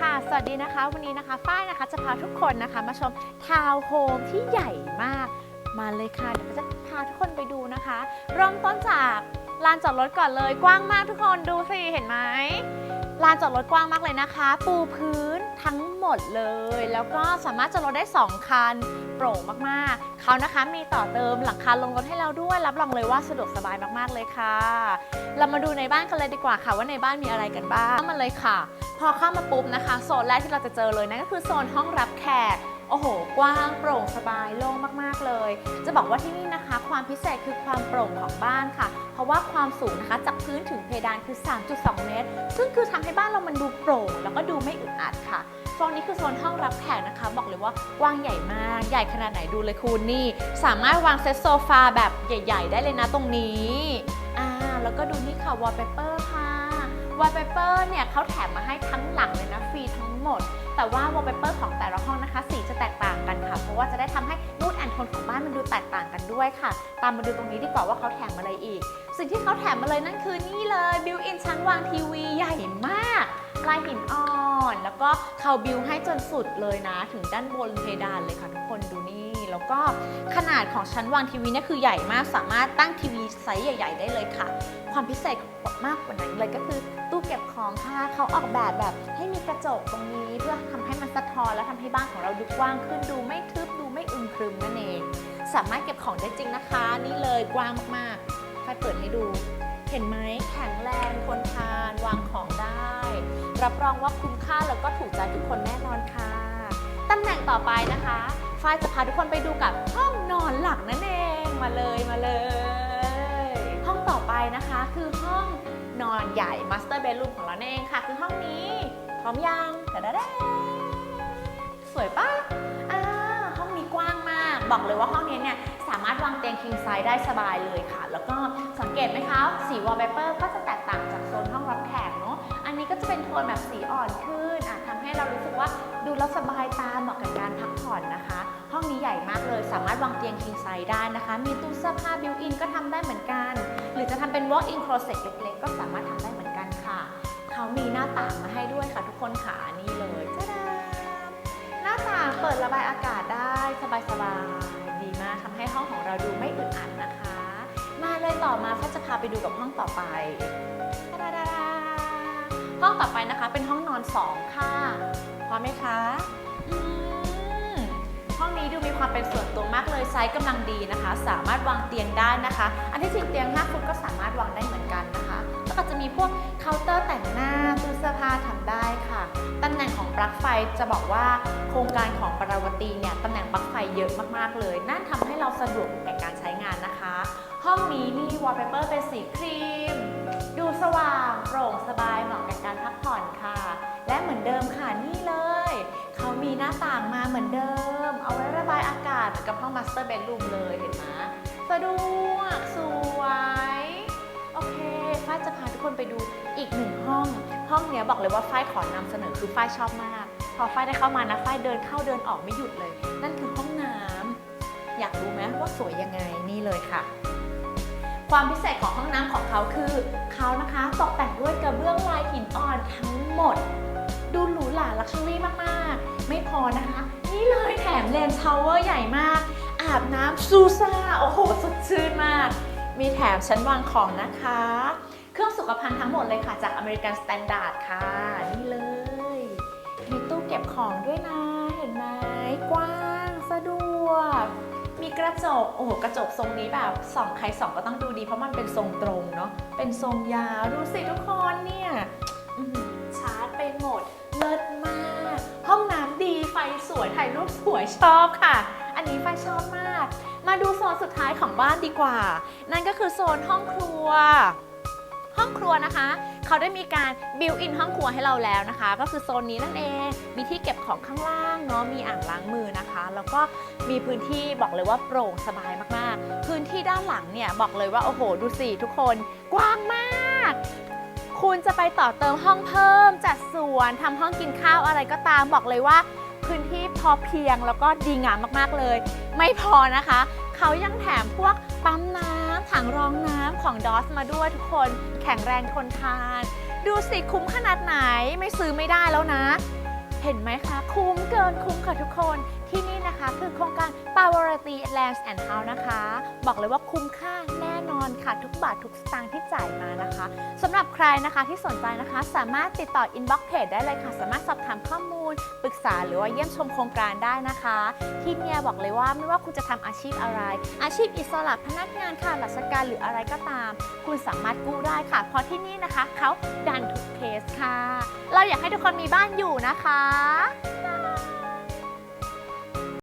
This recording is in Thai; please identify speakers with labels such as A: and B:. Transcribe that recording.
A: ค่ะ สวัสดีนะคะ วันนี้นะคะฝ้ายนะคะจะพาทุกคนนะคะมาชมทาวน์โฮมที่ใหญ่มาก มาเลยค่ะ เดี๋ยวจะพาทุกคนไปดูนะคะ เริ่มต้นจากลานจอดรถก่อนเลย กว้างมากทุกคนดูสิ เห็นไหมลานจอดรถกว้างมากเลยนะคะ ปูพื้น ทั้งหมดเลย แล้วก็สามารถจอดได้ 2 คัน โปร่งมากๆ เขานะคะมีต่อเติมหลังคาลงรถให้เราด้วย รับรองเลยว่าสะดวกสบายมากๆเลยค่ะ เรามาดูในบ้านกันเลยดีกว่าค่ะ ว่าในบ้านมีอะไรกันบ้างเข้ามาเลยค่ะ พอเข้ามาปุ๊บนะคะ โซนแรกที่เราจะเจอเลยนั่นก็คือโซนห้องรับแขกโอ้โห กว้างโปร่งสบายโล่งมากๆเลย จะบอกว่าที่นี่นะคะ ความพิเศษคือความโปร่งของบ้านค่ะ เพราะว่าความสูงนะคะจากพื้นถึงเพดานคือ 3.2 เมตร ซึ่งคือทำให้บ้านเรามันดูโปร่งแล้วก็ดูไม่อึดอัดค่ะโซนนี้คือโซนห้องรับแขกนะคะ บอกเลยว่ากว้างใหญ่มาก ใหญ่ขนาดไหนดูเลยคุณนี่ สามารถวางเซตโซฟาแบบใหญ่ ๆ ได้เลยนะตรงนี้อ่าแล้วก็ดูนี่ค่ะวอลเปเปอร์ค่ะวอลเปเปอร์เนี่ยเขาแถมมาให้ทั้งหลังเลยนะฟรีทั้งหมด แต่ว่าวอลเปเปอร์ของแต่ละห้องนะคะ สีจะแตกต่างกันค่ะ เพราะว่าจะได้ทำให้มูดแอนโทนของบ้านมันดูแตกต่างกันด้วยค่ะ ตามมาดูตรงนี้ดีกว่าว่าเขาแถมอะไรอีก สิ่งที่เขาแถมมาเลยนั่นคือนี่เลยบิวอินชั้นวางทีวีใหญ่มากลายหินอ่อน แล้วก็เขาบิวให้จนสุดเลยนะ ถึงด้านบนเพดานเลยค่ะทุกคนดูนี่ แล้วก็ขนาดของชั้นวางทีวีนี่คือใหญ่มากสามารถตั้งทีวีไซส์ใหญ่ ๆ ได้เลยค่ะ ความพิเศษมากกว่านั้นเลยก็คือตู้เก็บของค่ะเขาออกแบบแบบให้มีกระจกตรงนี้เพื่อทำให้มันสะท้อนและทำให้บ้านของเราดูกว้างขึ้นดูไม่ทึบดูไม่อึมครึมนั่นเอง สามารถเก็บของได้จริงนะคะ นี่เลยกว้างมากๆ ไฟเปิดให้ดู เห็นไหมแข็งแรงทนทานวางของได้ รับรองว่าคุ้มค่าแล้วก็ถูกใจทุกคนแน่นอนค่ะตำแหน่งต่อไปนะคะฝ้ายจะพาทุกคนไปดูกับห้องนอนหลักนั่นเองมาเลยมาเลย ห้องต่อไปนะคะคือห้องนอนใหญ่ Master Bedroom ของเราเองค่ะ คือห้องนี้ พร้อมยังแต่ดาสวยปะ บอกเลยว่าห้องนี้เนี่ยสามารถวางเตียง king size ได้สบายเลยค่ะ แล้วก็สังเกตไหมคะสีวอลเปเปอร์ก็จะแตกต่างจากโซนห้องรับแขกเนาะอันนี้ก็จะเป็นโทนแบบสีอ่อนขึ้นอะทำให้เรารู้สึกว่าดูแล้วสบายตาเหมาะกับการพักผ่อนนะคะ ห้องนี้ใหญ่มากเลย สามารถวางเตียง king size ได้นะคะ มีตู้เสื้อผ้า built in ก็ทำได้เหมือนกัน หรือจะทำเป็น walk in closet เล็กๆ ก็สามารถทำได้เหมือนกันค่ะเขามีหน้าต่างมาให้ด้วยค่ะทุกคนค่ะนี่เลยจ้าาต่างเปิดระบายอากาศได้สบายๆดีมากทำให้ห้องของเราดูไม่อึดอัดนะคะ มาเลยต่อมาฟ้าจะพาไปดูกับห้องต่อไปตาดาดาห้องต่อไปนะคะ เป็นห้องนอนสองค่ะพร้อมไหมคะห้องนี้ดูมีความเป็นส่วนตัวมากเลยไซส์กำลังดีนะคะ สามารถวางเตียงได้นะคะ อันที่จริงเตียง5ฟุตก็สามารถวางได้เหมือนกันนะคะ ก็จะมีพวกเคาน์เตอร์แต่งหน้าตู้เสื้อผ้าทำได้ค่ะ ตำแหน่งของปลั๊กไฟจะบอกว่าโครงการของปราวตีเนี่ยตำแหน่งปลั๊กไฟเยอะมากๆเลย นั่นทำให้เราสะดวกแก่การใช้งานนะคะ ห้องนี้นี่วอลเปเปอร์เป็นสีครีม ดูสว่างโปร่งสบายเหมาะกับการพักผ่อนค่ะ และเหมือนเดิมค่ะนี่เลย เขามีหน้าต่างมาเหมือนเดิม เอาไว้ระบายอากาศเหมือนกับห้องมาสเตอร์เบดรูมเลยเห็นไหมสะดวกสวย เคฝ้ายจะพาทุกคนไปดูอีกหนึ่งห้อง ห้องเนี้ยบอกเลยว่าฝ้ายขอนำเสนอคือฝ้ายชอบมาก พอฝ้ายได้เข้ามานะฝ้ายเดินเข้าเดินออกไม่หยุดเลย นั่นคือห้องน้ำอยากรู้ไหมว่าสวยยังไงนี่เลยค่ะ ความพิเศษของห้องน้ำของเขาคือเขานะคะตกแต่งด้วยกระเบื้องลายหินอ่อนทั้งหมด ดูหรูหราลักชัวรี่มากๆ ไม่พอนะคะ นี่เลยแถมเลนชาวเวอร์ใหญ่มาก อาบน้ำซูซ่า โอ้โห สดชื่นมาก มีแถมชั้นวางของนะคะ เครื่องสุขภัณฑ์ทั้งหมดเลยค่ะ จากอเมริกันสแตนดาร์ดค่ะ นี่เลย มีตู้เก็บของด้วยนะ เห็นไหมกว้าง สะดวก มีกระจก โอ้โห กระจกทรงนี้แบบส่องใครส่องก็ต้องดูดี เพราะมันเป็นทรงตรงเนาะ เป็นทรงยาว ดูสิทุกคนเนี่ยชาร์จไปหมด เลิศมาก ห้องน้ำดี ไฟสวย ถ่ายรูปสวยชอบค่ะ อันนี้ไฟชอบมาก มาดูโซนสุดท้ายของบ้านดีกว่า นั่นก็คือโซนห้องครัว ห้องครัวนะคะ เขาได้มีการบิวอินห้องครัวให้เราแล้วนะคะ ก็คือโซนนี้นั่นเอง มีที่เก็บของข้างล่างเนาะ มีอ่างล้างมือนะคะ แล้วก็มีพื้นที่บอกเลยว่าโปร่งสบายมากๆ พื้นที่ด้านหลังเนี่ยบอกเลยว่าโอ้โห ดูสิทุกคน กว้างมาก คุณจะไปต่อเติมห้องเพิ่ม จัดสวนทำห้องกินข้าวอะไรก็ตามบอกเลยว่าพื้นที่พอเพียงแล้วก็ดีงามมาก ๆ เลย ไม่พอนะคะ เขายังแถมพวกปั๊มน้ำถังรองน้ำของดอสมาด้วยทุกคนแข็งแรงทนทาน ดูสิคุ้มขนาดไหนไม่ซื้อไม่ได้แล้วนะ เห็นไหมคะ คุ้มเกินคุ้มค่ะทุกคน ที่นี่นะคะคือโครงการ p a w a r t y Lands and House นะคะ บอกเลยว่าคุ้มค่าแน่นอนค่ะ ทุกบาททุกสตางค์ที่จ่ายมานะคะสำหรับใครนะคะที่สนใจนะคะ สามารถติดต่อ inbox page ได้เลยค่ะ สามารถสอบถามข้อมูล ปรึกษาหรือว่าเยี่ยมชมโครงการได้นะคะ ที่เนี่ยบอกเลยว่าไม่ว่าคุณจะทำอาชีพอะไร อาชีพอิสระพนักงานค่ะราชการหรืออะไรก็ตาม คุณสามารถกู้ได้ค่ะ เพราะที่นี่นะคะเขาดันทุกเคสค่ะ เราอยากให้ทุกคนมีบ้านอยู่นะคะ